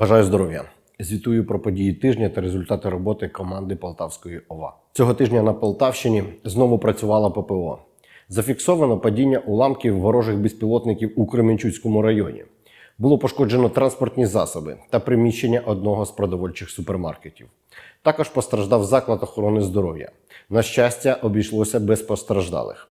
Бажаю здоров'я. Звітую про події тижня та результати роботи команди Полтавської ОВА. Цього тижня на Полтавщині знову працювала ППО. Зафіксовано падіння уламків ворожих безпілотників у Кременчуцькому районі. Було пошкоджено транспортні засоби та приміщення одного з продовольчих супермаркетів. Також постраждав заклад охорони здоров'я. На щастя, обійшлося без постраждалих.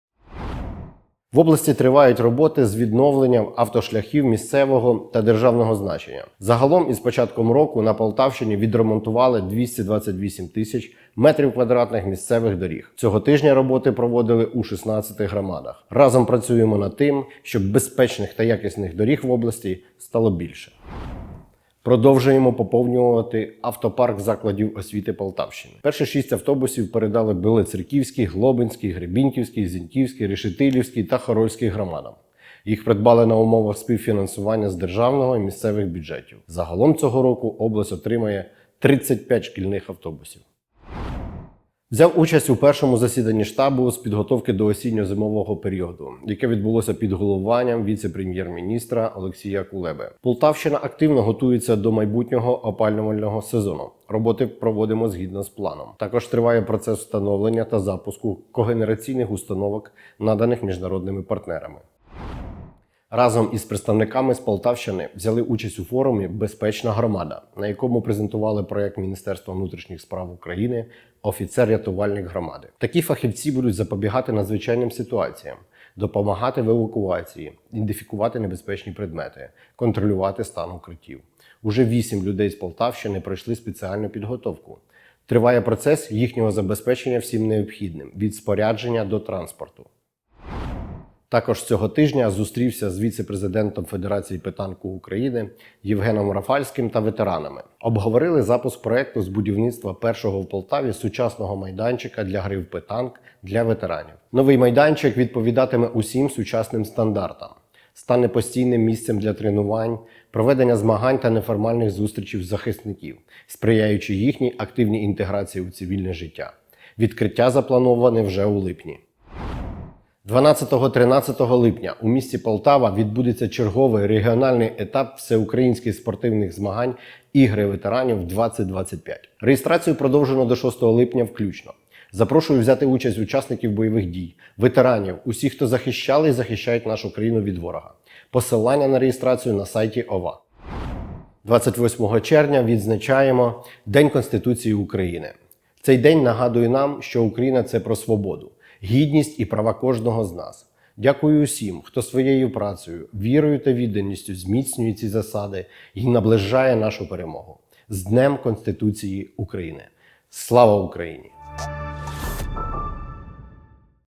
В області тривають роботи з відновленням автошляхів місцевого та державного значення. Загалом із початком року на Полтавщині відремонтували 228 тисяч метрів квадратних місцевих доріг. Цього тижня роботи проводили у 16 громадах. Разом працюємо над тим, щоб безпечних та якісних доріг в області стало більше. Продовжуємо поповнювати автопарк закладів освіти Полтавщини. Перші шість автобусів передали Белоцерківській, Глобинській, Гребінківській, Зіньківській, Решетилівській та Хорольській громадам. Їх придбали на умовах співфінансування з державного і місцевих бюджетів. Загалом цього року область отримає 35 шкільних автобусів. Взяв участь у першому засіданні штабу з підготовки до осінньо-зимового періоду, яке відбулося під головуванням віце-прем'єр-міністра Олексія Кулеби. Полтавщина активно готується до майбутнього опалювального сезону. Роботи проводимо згідно з планом. Також триває процес встановлення та запуску когенераційних установок, наданих міжнародними партнерами. Разом із представниками з Полтавщини взяли участь у форумі Безпечна громада, на якому презентували проект Міністерства внутрішніх справ України Офіцер-рятувальник громади. Такі фахівці будуть запобігати надзвичайним ситуаціям, допомагати в евакуації, ідентифікувати небезпечні предмети, контролювати стан укриттів. Уже вісім людей з Полтавщини пройшли спеціальну підготовку. Триває процес їхнього забезпечення всім необхідним від спорядження до транспорту. Також цього тижня зустрівся з віце-президентом Федерації питанку України Євгеном Рафальським та ветеранами. Обговорили запуск проекту з будівництва першого в Полтаві сучасного майданчика для гри в питанк для ветеранів. Новий майданчик відповідатиме усім сучасним стандартам, стане постійним місцем для тренувань, проведення змагань та неформальних зустрічей захисників, сприяючи їхній активній інтеграції у цивільне життя. Відкриття заплановане вже у липні. 12-13 липня у місті Полтава відбудеться черговий регіональний етап всеукраїнських спортивних змагань Ігри ветеранів 2025. Реєстрацію продовжено до 6 липня включно. Запрошую взяти участь учасників бойових дій, ветеранів, усіх, хто захищали і захищають нашу країну від ворога. Посилання на реєстрацію на сайті ОВА. 28 червня відзначаємо День Конституції України. Цей день нагадує нам, що Україна це про свободу, гідність і права кожного з нас. Дякую усім, хто своєю працею, вірою та відданістю зміцнює ці засади і наближає нашу перемогу з Днем Конституції України. Слава Україні!